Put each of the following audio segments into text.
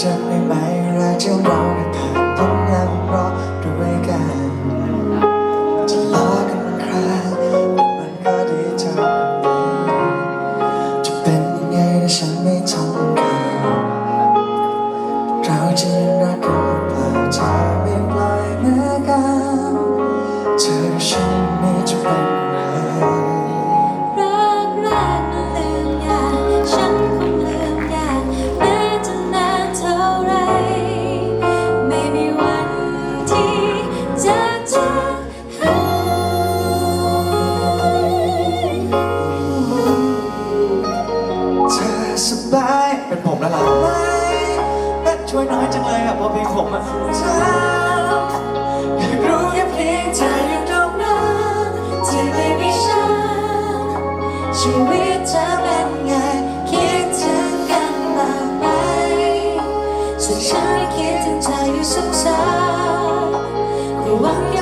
จะไปไหมรัจะรอให้ผ่านพ้น เป็นผมแล้วเหรอไม่ช่วยน้อยจังเลยอะพอเพลงผมอะเธออยากรู้แค่เพียงเธออยู่ตรงนั้นที่ไม่มีฉันชีวิตเธอเป็นไงคิดถึงกันบ้างไหมส่วนฉันคิดถึงเธออยู่เสมก็หวังอย่า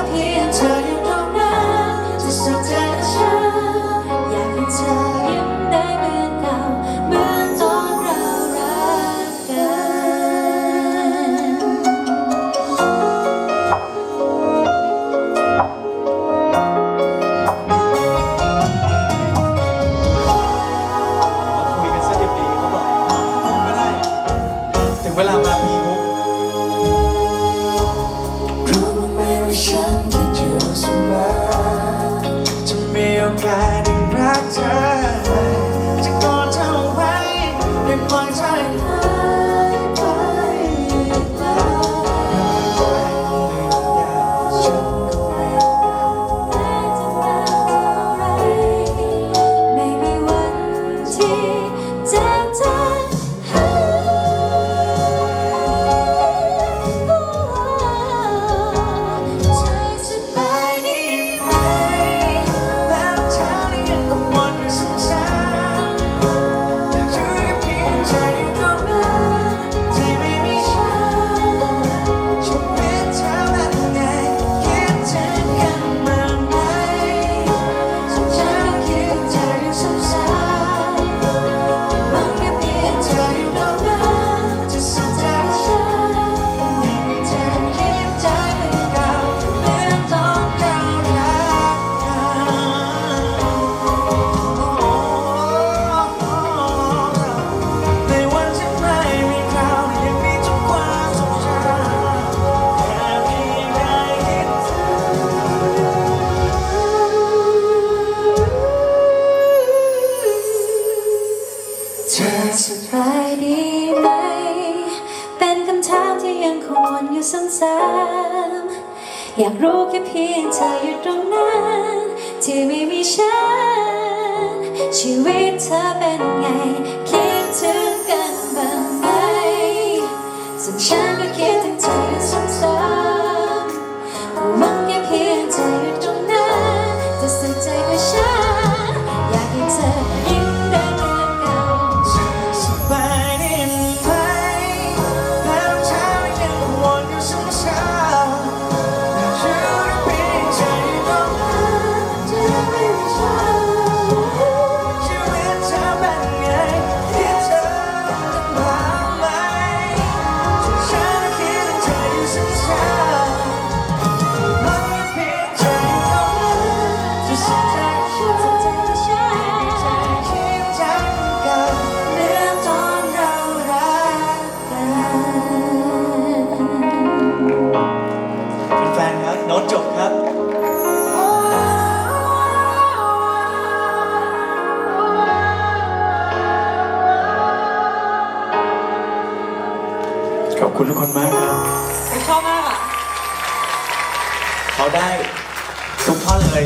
sky. เธอสบายดีไหม เป็นคำถามที่ยังคงวนอยู่ซ้ำๆอยากรู้แค่เพียงเธออยู่ตรงนั้น ที่ไม่มีฉัน ชีวิตเธอเป็นไง ขอบคุณทุกคนมากครับชอบมากอะ เขาได้ทุกท่อนเลย